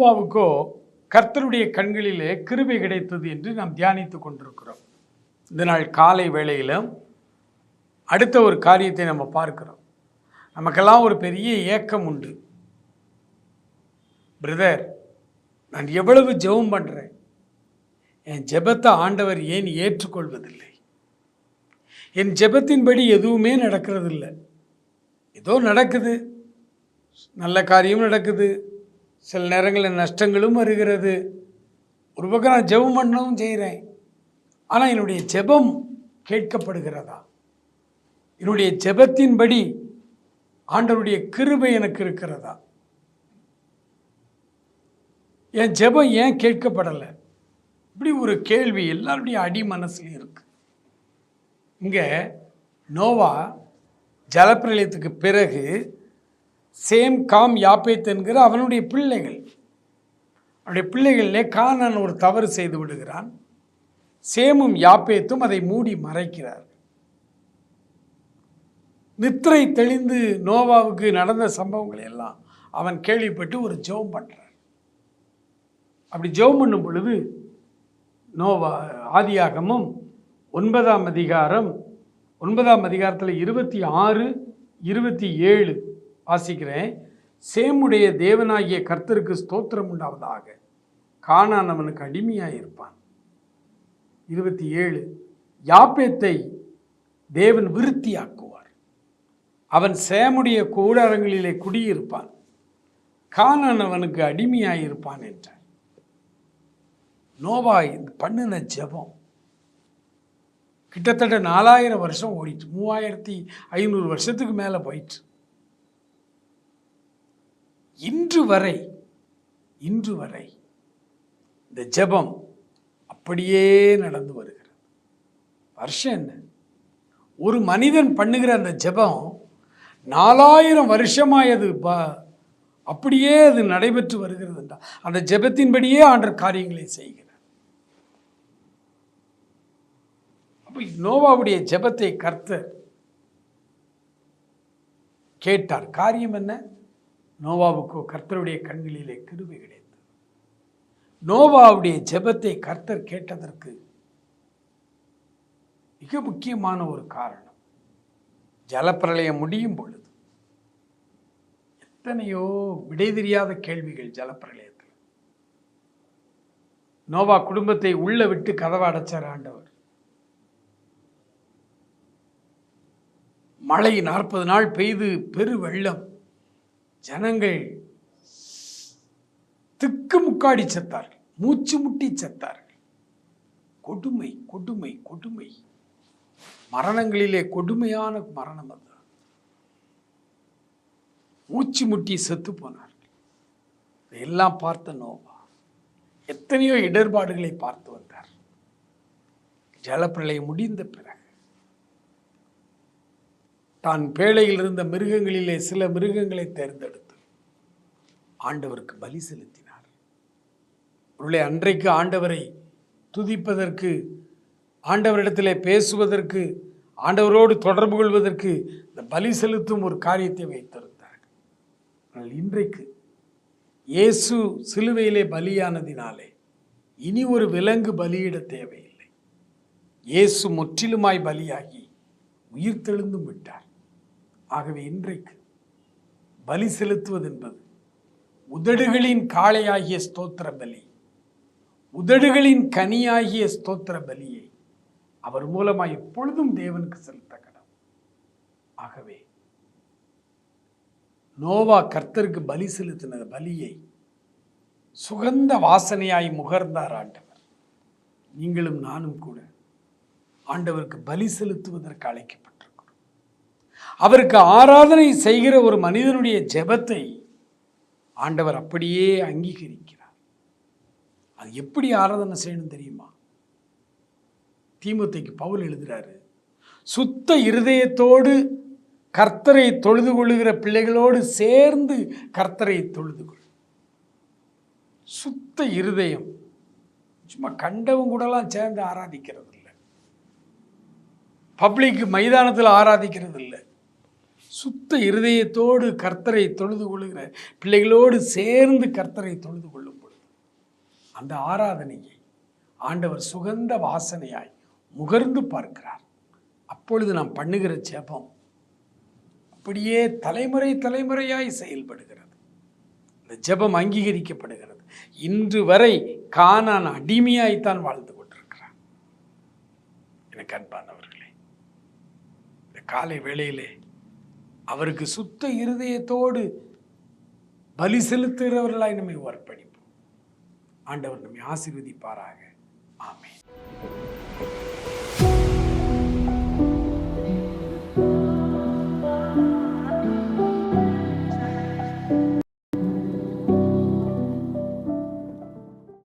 யோவாவுக்கோ கர்த்தருடைய கண்களிலே கிருபை கிடைத்தது என்று நாம் தியானித்து கொண்டிருக்கிறோம். இந்த நாள் காலை வேளையிலும் அடுத்த ஒரு காரியத்தை நம்ம பார்க்கிறோம். நமக்கெல்லாம் ஒரு பெரிய ஏக்கம் உண்டு. பிரதர் நான் எவ்வளவு ஜெபம் பண்ணுறேன் என் ஜெபத்தை ஆண்டவர் ஏன் ஏற்றுக்கொள்வதில்லை? என் ஜெபத்தின்படி எதுவுமே நடக்கிறதில்ல. ஏதோ நடக்குது. நல்ல காரியம் நடக்குது. சில நேரங்களில் நஷ்டங்களும் வருகிறது. ஒரு பக்கம் நான் ஜெபம் பண்ணவும் செய்கிறேன். ஆனால் என்னுடைய ஜெபம் கேட்கப்படுகிறதா? என்னுடைய ஜெபத்தின்படி ஆண்டவருடைய கிருபை எனக்கு இருக்கிறதா? என் ஜெபம் ஏன் கேட்கப்படலை? இப்படி ஒரு கேள்வி எல்லாருடைய அடி மனசுலையும் இருக்கு. இங்கே நோவா ஜலப்பிரளயத்துக்கு பிறகு சேம் காம் யாப்பேத் என்கிற அவனுடைய பிள்ளைகள். அவனுடைய பிள்ளைகளிலே கானான் ஒரு தவறு செய்து விடுகிறான். சேமும் யாப்பேத்தும் அதை மூடி மறைக்கிறார். நித்திரை தெளிந்து நோவாவுக்கு நடந்த சம்பவங்களை எல்லாம் அவன் கேள்விப்பட்டு ஒரு ஜெபம் பண்ணுறான் அப்படி ஜெபம் பண்ணும் பொழுது நோவா ஆதியாகமும் ஒன்பதாம் அதிகாரம் ஒன்பதாம் அதிகாரத்தில் இருபத்தி ஆறு இருபத்தி ஏழு வாசிக்கிறேன். சேமுடைய தேவனாகிய கர்த்தருக்கு ஸ்தோத்திரம் உண்டாவதாக. காணானவனுக்கு அடிமையாக இருப்பான். இருபத்தி ஏழு. யாப்பேத்தை தேவன் விருத்தியாக்குவார். அவன் சேமுடைய கூடாரங்களிலே குடியிருப்பான். காணானவனுக்கு அடிமையாக இருப்பான் என்றார். நோவா இந்த பண்ணின ஜெபம். கிட்டத்தட்ட நாலாயிரம் வருஷம் ஓடிட்டு மூவாயிரத்தி ஐநூறு வருஷத்துக்கு மேலே போயிட்டு இன்று வரை இன்று வரை இந்த ஜெபம் அப்படியே நடந்து வருகிறது. வருஷம் என்ன? ஒரு மனிதன் பண்ணுகிற அந்த ஜெபம் நாலாயிரம் வருஷமாய் அது ப அப்படியே அது நடைபெற்று வருகிறது என்றால் அந்த ஜபத்தின்படியே ஆண்டர் காரியங்களை செய்கிறார். அப்போ நோவாவுடைய ஜெபத்தை கர்த்தர் கேட்டார். காரியம் என்ன? நோவாவுக்கோ கர்த்தருடைய கண்களிலே கிருபை கிடைத்தது. நோவாவுடைய ஜெபத்தை கர்த்தர் கேட்டதற்கு மிக முக்கியமான ஒரு காரணம். ஜலப்பிரளயம் முடியும் பொழுது எத்தனையோ விடை தெரியாத கேள்விகள் ஜலப்பிரளயத்தில். நோவா குடும்பத்தை உள்ள விட்டு கதவை அடைச்சார் ஆண்டவர். மழை நாற்பது நாள் பெய்து பெரு வெள்ளம் ஜனங்கள் திக்கு முக்காடி செத்தார்கள். மூச்சு முட்டி செத்தார்கள். கொடுமை கொடுமை கொடுமை. மரணங்களிலே கொடுமையான மரணம் அது. மூச்சு முட்டி செத்து போனார்கள். இதையெல்லாம் பார்த்த நோவா எத்தனையோ இடர்பாடுகளை பார்த்து வந்தார். ஜலப்பிரளயம் முடிந்த பிறகு தான் பேழையில் இருந்த மிருகங்களிலே சில மிருகங்களை தேர்ந்தெடுத்து ஆண்டவருக்கு பலி செலுத்தினார். உள்ளே அன்றைக்கு ஆண்டவரை துதிப்பதற்கு ஆண்டவரிடத்திலே பேசுவதற்கு ஆண்டவரோடு தொடர்பு கொள்வதற்கு இந்த பலி செலுத்தும் ஒரு காரியத்தை வைத்திருந்தார்கள் ஆனால் இன்றைக்கு இயேசு சிலுவையிலே பலியானதினாலே இனி ஒரு விலங்கு பலியிட தேவையில்லை. இயேசு முற்றிலுமாய் பலியாகி உயிர் தெழுந்தும் விட்டார். ஆகவே இன்றைக்கு பலி செலுத்துவது என்பது உதடுகளின் காளையாகிய ஸ்தோத்திர பலி உதடுகளின் கனியாகிய ஸ்தோத்திர பலியை அவர் மூலமாக எப்பொழுதும் தேவனுக்கு செலுத்த கடவுள். ஆகவே நோவா கர்த்தருக்கு பலி செலுத்தின பலியை சுகந்த வாசனையாய் முகர்ந்தார் ஆண்டவர். நீங்களும் நானும் கூட ஆண்டவருக்கு பலி செலுத்துவதற்கு அழைக்கப்பட்டிருக்கிறோம் அவருக்கு ஆராதனை செய்கிற ஒரு மனிதனுடைய ஜெபத்தை ஆண்டவர் அப்படியே அங்கீகரிக்கிறார். அது எப்படி ஆராதனை செய்யணும் தெரியுமா? தீமுத்தைக்கு பவுல் எழுதுறாரு சுத்த இருதயத்தோடு கர்த்தரை தொழுது கொள்ளுகிற பிள்ளைகளோடு சேர்ந்து கர்த்தரை தொழுது கொள். சுத்த இருதயம். சும்மா கண்டவன் கூடலாம் சேர்ந்து ஆராதிக்கிறது இல்லை பப்ளிக் மைதானத்தில் ஆராதிக்கிறது இல்லை சுத்த இருதயத்தோடு கர்த்தரை தொழுது கொள்ளுகிற பிள்ளைகளோடு சேர்ந்து கர்த்தரை தொழுது கொள்ளும் பொழுது அந்த ஆராதனையை ஆண்டவர் சுகந்த வாசனையாய் முகர்ந்து பார்க்கிறார். அப்பொழுது நாம் பண்ணுகிற ஜெபம் அப்படியே தலைமுறை தலைமுறையாய் செயல்படுகிறது. இந்த ஜெபம் அங்கீகரிக்கப்படுகிறது. இன்று வரை காணான் அடிமையாய்த்தான் வாழ்ந்து கொண்டிருக்கிறான் எனக்கு அன்பானவர்களே இந்த காலை வேளையிலே அவருக்கு சுத்த இருதயத்தோடு பலி செலுத்துகிறவர்களாய் நம்மை ஒர்ப்பணிப்போம் ஆண்டவர் நம்மை ஆசீர்வதிப்பாராக. ஆமே